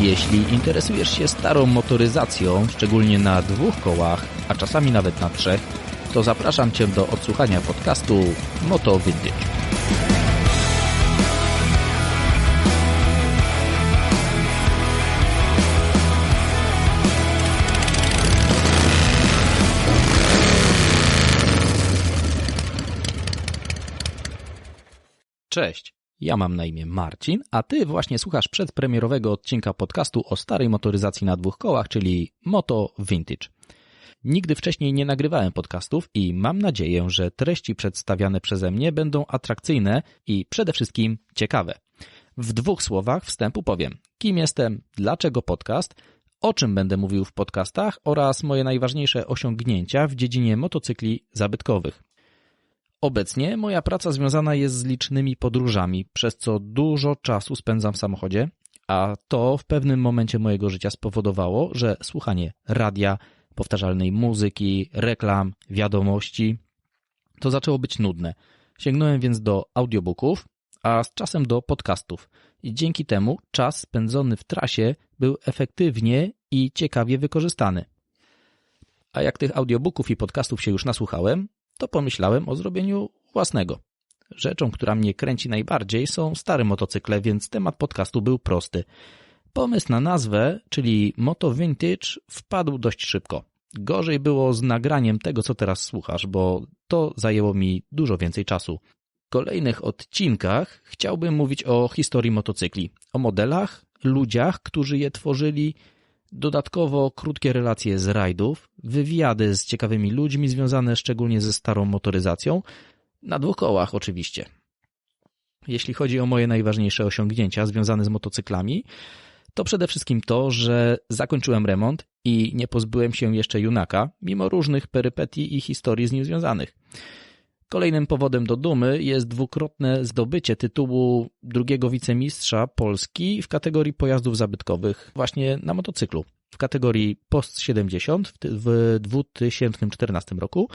Jeśli interesujesz się starą motoryzacją, szczególnie na dwóch kołach, a czasami nawet na trzech, to zapraszam Cię do odsłuchania podcastu Moto Vintage. Cześć, ja mam na imię Marcin, a Ty właśnie słuchasz przedpremierowego odcinka podcastu o starej motoryzacji na dwóch kołach, czyli Moto Vintage. Nigdy wcześniej nie nagrywałem podcastów i mam nadzieję, że treści przedstawiane przeze mnie będą atrakcyjne i przede wszystkim ciekawe. W dwóch słowach wstępu powiem, kim jestem, dlaczego podcast, o czym będę mówił w podcastach oraz moje najważniejsze osiągnięcia w dziedzinie motocykli zabytkowych. Obecnie moja praca związana jest z licznymi podróżami, przez co dużo czasu spędzam w samochodzie, a to w pewnym momencie mojego życia spowodowało, że słuchanie radia, powtarzalnej muzyki, reklam, wiadomości to zaczęło być nudne. Sięgnąłem więc do audiobooków, a z czasem do podcastów. I dzięki temu czas spędzony w trasie był efektywnie i ciekawie wykorzystany. A jak tych audiobooków i podcastów się już nasłuchałem, to pomyślałem o zrobieniu własnego. Rzeczą, która mnie kręci najbardziej są stare motocykle, więc temat podcastu był prosty. Pomysł na nazwę, czyli Moto Vintage, wpadł dość szybko. Gorzej było z nagraniem tego, co teraz słuchasz, bo to zajęło mi dużo więcej czasu. W kolejnych odcinkach chciałbym mówić o historii motocykli, o modelach, ludziach, którzy je tworzyli, Dodatkowo krótkie relacje z rajdów, wywiady z ciekawymi ludźmi związane szczególnie ze starą motoryzacją, na dwóch kołach oczywiście. Jeśli chodzi o moje najważniejsze osiągnięcia związane z motocyklami, to przede wszystkim to, że zakończyłem remont i nie pozbyłem się jeszcze Junaka, mimo różnych perypetii i historii z nim związanych. Kolejnym powodem do dumy jest dwukrotne zdobycie tytułu drugiego wicemistrza Polski w kategorii pojazdów zabytkowych właśnie na motocyklu. W kategorii Post 70 w 2014 roku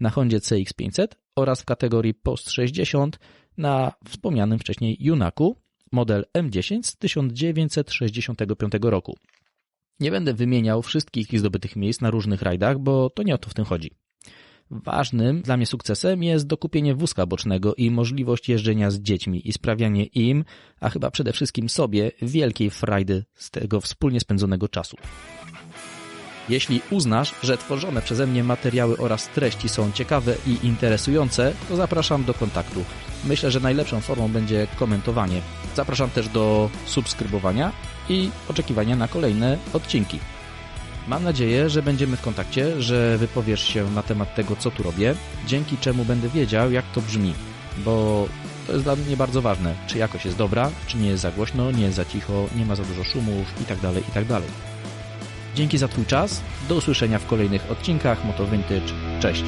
na Hondzie CX500 oraz w kategorii Post 60 na wspomnianym wcześniej Junaku model M10 z 1965 roku. Nie będę wymieniał wszystkich zdobytych miejsc na różnych rajdach, bo to nie o to w tym chodzi. Ważnym dla mnie sukcesem jest dokupienie wózka bocznego i możliwość jeżdżenia z dziećmi i sprawianie im, a chyba przede wszystkim sobie, wielkiej frajdy z tego wspólnie spędzonego czasu. Jeśli uznasz, że tworzone przeze mnie materiały oraz treści są ciekawe i interesujące, to zapraszam do kontaktu. Myślę, że najlepszą formą będzie komentowanie. Zapraszam też do subskrybowania i oczekiwania na kolejne odcinki. Mam nadzieję, że będziemy w kontakcie, że wypowiesz się na temat tego, co tu robię, dzięki czemu będę wiedział, jak to brzmi, bo to jest dla mnie bardzo ważne, czy jakość jest dobra, czy nie jest za głośno, nie jest za cicho, nie ma za dużo szumów itd., tak itd. Tak Dzięki za Twój czas, do usłyszenia w kolejnych odcinkach Moto Vintage, cześć!